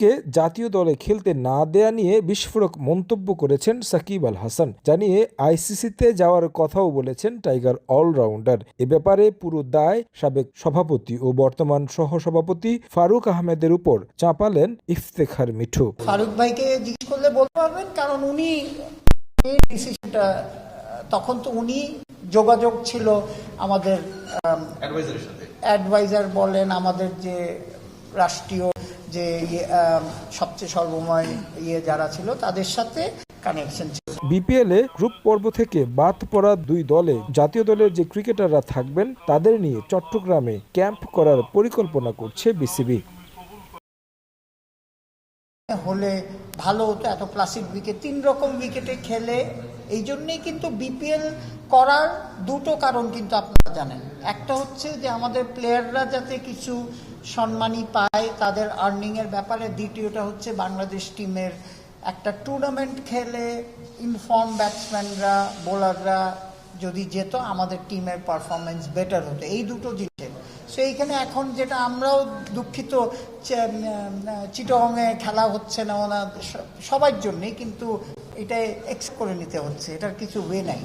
কে জাতীয় দলে খেলতে না দেয়া নিয়ে বিস্ফোরক মন্তব্য করেছেন সাকিব আল হাসান। জানিয়ে আইসিসিতে যাওয়ার কথাও বলেছেন টাইগার অলরাউন্ডার। এ ব্যাপারে পুরো দায় সাবেক সভাপতি ও বর্তমান সহসভাপতি ফারুক আহমেদের উপর চাপালেন ইফতেখার মিঠু। ফারুক ভাইকে জিজ্ঞেস করলে বলতে পারবেন কারণ উনি এই ডিসিশনটা তখন তো উনি যোগাযোগ ছিল আমাদের অ্যাডভাইজার বলেন আমাদের যে রাষ্ট্রীয় যে ইয়ে, সবচেয়ে সর্বময় ইয়ে যারা ছিল তাদের সাথে কানেকশন ছিল। বিপিএল এ গ্রুপ পর্ব থেকে বাদ পড়া দুই দলে জাতীয় দলের যে ক্রিকেটাররা থাকবেন তাদের নিয়ে চট্টগ্রামে ক্যাম্প করার পরিকল্পনা করছে বিসিবি। হলে ভালো হতো, এত ক্লাসিক উইকেট তিন রকম উইকেটে খেলে। এই জন্যেই কিন্তু বিপিএল করার দুটো কারণ কিন্তু আপনারা জানেন। একটা হচ্ছে যে আমাদের প্লেয়াররা যাতে কিছু সম্মানই পায় তাদের আর্নিংয়ের ব্যাপারে। দ্বিতীয়টা হচ্ছে বাংলাদেশ টিমের একটা টুর্নামেন্ট খেলে ইনফর্ম ব্যাটসম্যানরা বোলাররা যদি যেত, আমাদের টিমের পারফরমেন্স বেটার হতো। এই দুটো জিনিসের সো এইখানে এখন যেটা আমরাও দুঃখিত চিটংয়ে খেলা হচ্ছে না ওনা সবার জন্যে কিন্তু এটা এক্স করে নিতে হচ্ছে, এটার কিছু ওয়ে নাই।